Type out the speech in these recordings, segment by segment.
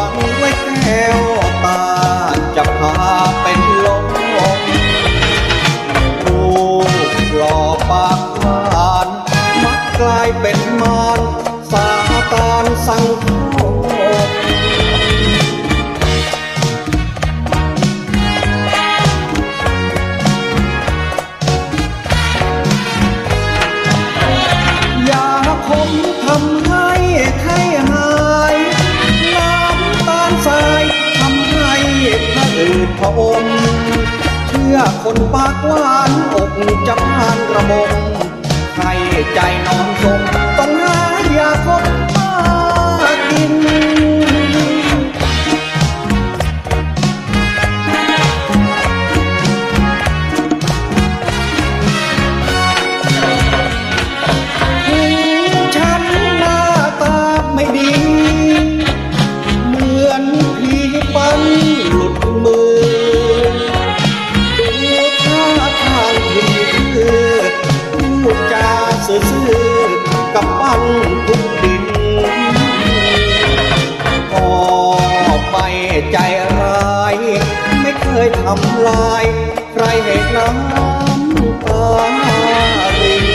วงไว้แก้วตาจะพาเป็น องเชื่อคนปากหวานอกจำพานกระบงใครใจนอนสมต้องหายาคำลาย ใครให้น้ำตาริน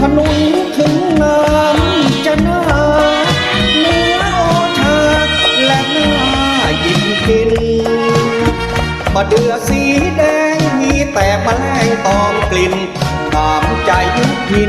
ขนุนถึงน้ำจะหนาเนื้อโอชาและหน้าหยิบกินมะเดือสีแดงมีแต่แมลงตอมกลิ่น ตามใจยุพิ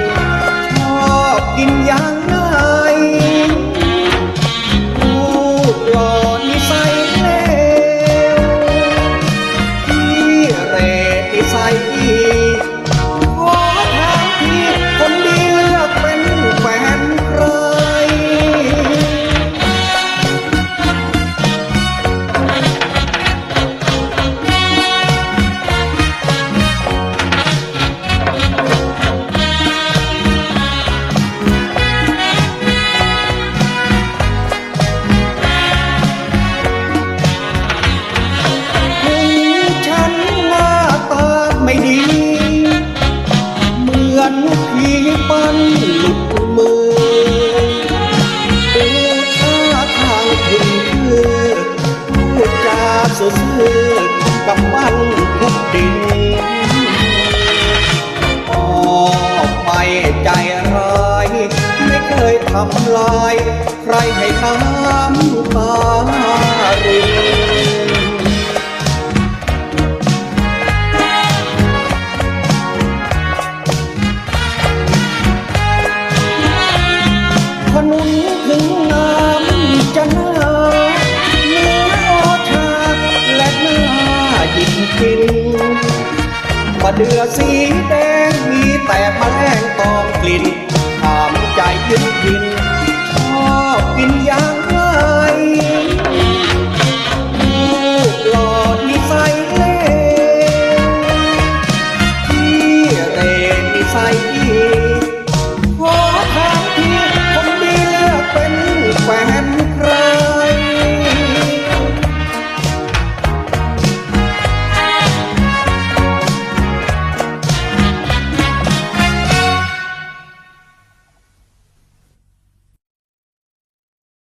ไม่ดี เหมือนผีปั้นหลุดมือดูท่าทางถึงคือพูดจาซื่อกับปั้นทุกดินออกไปใจร้ายไม่เคยทำลาย ใครให้น้ำตา เดือสีแดงมีแต่แมลงตอมกลิ่นถามใจยึดกิน